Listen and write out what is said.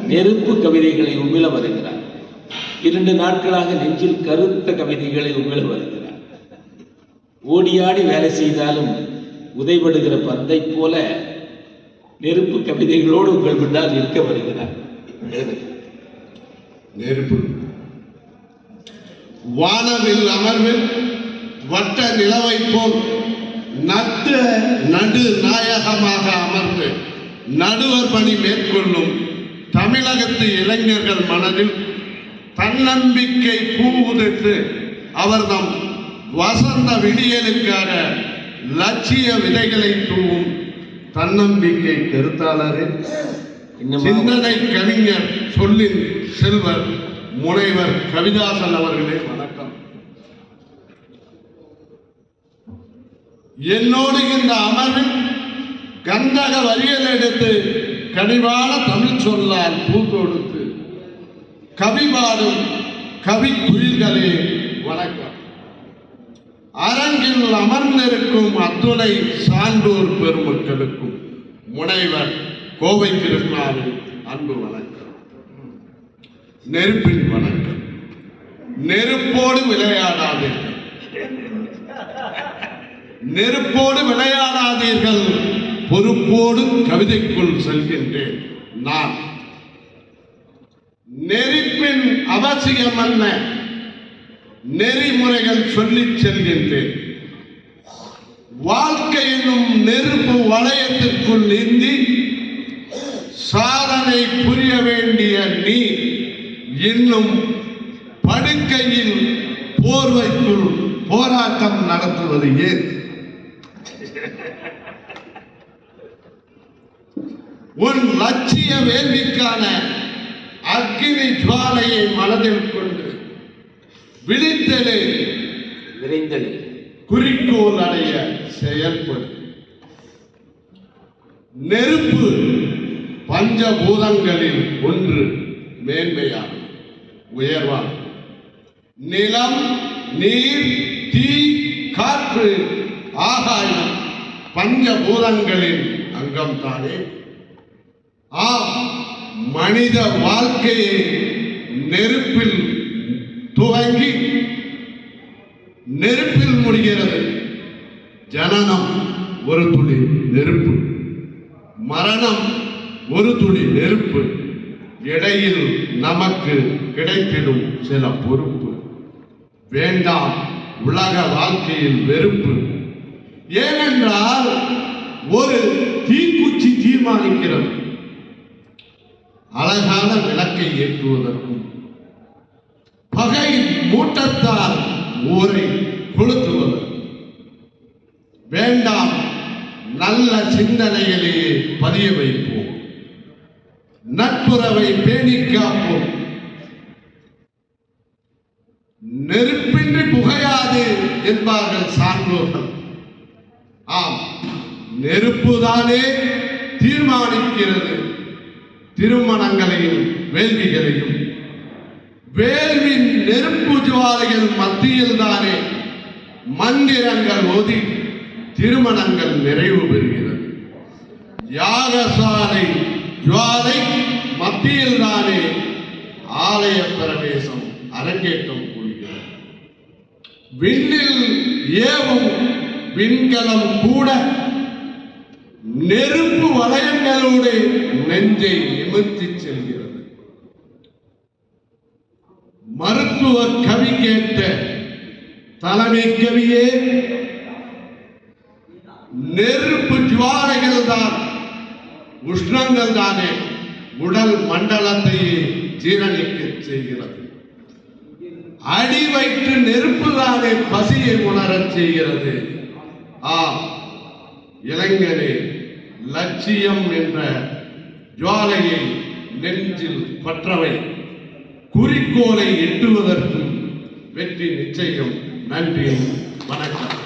நெருப்பு கவிதைகளை உமிழ வருகிறார். இரண்டு நாட்களாக நெஞ்சில் கருத்த கவிதைகளை உமிழ வருகிறார். ஓடியாடி வேலை செய்தாலும் உதைபடுகிற பந்தை போல நெருப்பு கவிதைகளோடு உங்கள் முன்னால் நிற்க வருகிறார். நெருப்பு. வானவில் அமர்வில் வட்ட நிலவை போல் நட்ட நடு நாயகமாக அமர்ந்து நடுவர் பணி மேற்கொள்ளும் தமிழகத்து இளைஞர்கள் மனதில் தன்னம்பிக்கை பூ உதிர்த்து அவர் தம் வசந்த விடியலுக்காக லட்சிய விதைகளை தூவும் தன்னம்பிக்கை கருத்தாளரே. சிந்தனை கவிஞர் சொல்லின் செல்வர் முனைவர் கவிதாசன் அவர்களே வணக்கம். என்னோடு இந்த அமர்வில் கந்தக வரியல் எடுத்து கனிவான தமிழ் சொல்லால் பூ கொடுத்து கவி பாடும் கவி குயில்களே வணக்கம். அரங்கில் அமர்ந்திருக்கும் அத்துணை சான்றோர் பெருமக்களுக்கும் முனைவர் கோவை கிருஷ்ணாவின் அன்பு வணக்கம். நெருப்பின் வணக்கம். நெருப்போடு விளையாடாதீர்கள். நெருப்போடு விளையாடாதீர்கள். பொறுப்போடு கவிதைக்குள் செல்கின்றேன். நான் நெருப்பின் அவசியம் அல்ல நெறிமுறைகள் சொல்லிச் செல்கின்றேன். வாழ்க்கை என்னும் நெருப்பு வளையத்திற்குள் நீந்தி சாதனை புரிய வேண்டிய நீ இன்னும் படுக்கையில் போர்வைக்குள் போராட்டம் நடத்துவது ஏன்? உன் லட்சிய வேள்விக்கான அக்கினி ஜுவாலையை மனதில் கொண்டு விழித்தெழு விரைந்தது குறிக்கோள் அடைய செயல்படு நெருப்பு பஞ்சபூதங்களில் ஒன்று மேன்மையானது. உயர்வானது. நிலம் நீர் தீ காற்று ஆகாயம் பஞ்சபூதங்களின் அங்கம் தானே ஆம் மனித வாழ்க்கையை நெருப்பில் துவங்கி நெருப்பில் முடிகிறது. ஜனனம் ஒரு துளி நெருப்பு. மரணம் ஒரு துளி நெருப்பு. இடையில் நமக்கு கிடைத்திடும் சில பொறுப்பு. வேண்டாம் உலக வாழ்க்கையில் வெறுப்பு. ஏனென்றால் ஒரு தீக்குச்சி தீர்மானிக்கிறது. அழகான விளக்கை ஏற்றுவதற்கும் பகை மூட்டத்தால் ஊரை கொளுத்துவது வேண்டாம் நல்ல சிந்தனையிலேயே பதிய வைப்போம். நட்புறவை பேணி காப்போம். நெருப்பின்றி புகையாது என்பார்கள் சான்றோர்கள். ஆம் நெருப்புதானே தீர்மானிக்கிறது. திருமணங்களையும் வேள்விகளையும். வேள்வின் நெருப்பு ஜுவாலைகள் மத்தியில் தானே மந்திரங்கள் ஓதி திருமணங்கள் நிறைவு பெறுகிறது. யாகசாலை ஜுவாலை மத்தியில் தானே ஆலய பிரவேசம் அரங்கேற்றம் கூறுகிறது. விண்ணில் ஏவும் விண்கலம் கூட நெருப்பு வளையங்களோடு நெஞ்சை நிமிர்த்தி செல்கிறது. மருத்துவ கவி கேட்ட தலைமை கவியே நெருப்பு ஜுவாலைகள் தான் உஷ்ணங்கள் தானே உடல் மண்டலத்தையே ஜீரணிக்க செய்கிறது. அடி வயிற்று நெருப்பு தானே பசியை உணரச் செய்கிறது. ஆ இளைஞரே லட்சியம் என்ற ஜுவாலையை நெஞ்சில் பற்றவை. குறிக்கோளை எட்டுவதற்கும் வெற்றி நிச்சயம். நன்றி வணக்கம்.